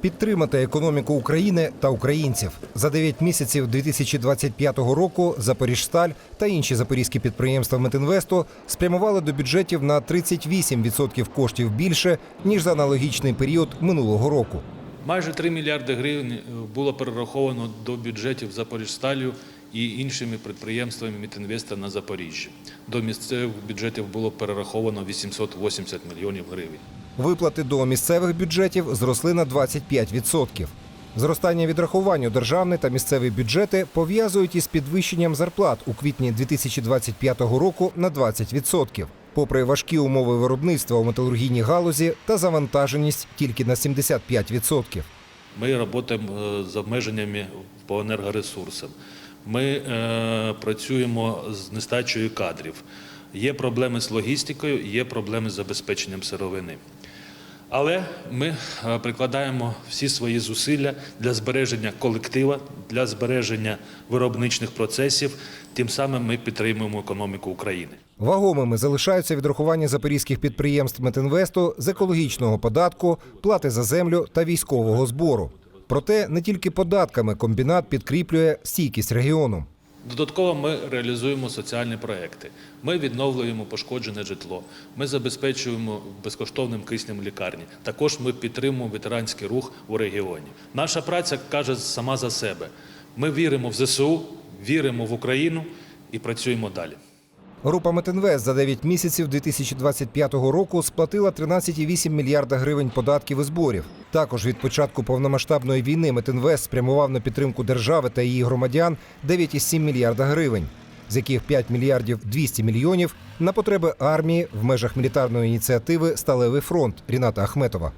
підтримати економіку України та українців. За 9 місяців 2025 року Запоріжсталь та інші запорізькі підприємства Метинвесту спрямували до бюджетів на 38% коштів більше ніж за аналогічний період минулого року. Майже 3 мільярди гривень е, було перераховано до бюджетів Запоріжсталю і іншими підприємствами Мітінвеста на Запоріжжі. До місцевих бюджетів було перераховано 880 мільйонів гривень. Виплати до місцевих бюджетів зросли на 25%. Зростання відрахувань у державний та місцеві бюджети пов'язують із підвищенням зарплат у квітні 2025 року на 20%, попри важкі умови виробництва у металургійній галузі та завантаженість тільки на 75%. Ми працюємо е, з обмеженнями по енергоресурсам. Ми е, працюємо з нестачею кадрів. Є проблеми з логістикою, є проблеми з забезпеченням сировини. Але ми е, прикладаємо всі свої зусилля для збереження колектива, для збереження виробничних процесів. Тим самим ми підтримуємо економіку України. Вагомими залишаються відрахування запорізьких підприємств Метинвесту з екологічного податку, плати за землю та військового збору. Проте не тільки податками комбінат підкріплює стійкість регіону. Додатково ми реалізуємо соціальні проекти. Ми відновлюємо пошкоджене житло. Ми забезпечуємо безкоштовним киснем лікарні. Також ми підтримуємо ветеранський рух у регіоні. Наша праця каже сама за себе. Ми віримо в ЗСУ, віримо в Україну і працюємо далі. Група Метинвест за 9 місяців 2025 року сплатила 13,8 мільярда гривень податків і зборів. Також від початку повномасштабної війни Метинвест спрямував на підтримку держави та її громадян 9,7 мільярда гривень, з яких 5 мільярдів 200 мільйонів на потреби армії в межах мілітарної ініціативи Сталевий фронт Ріната Ахметова.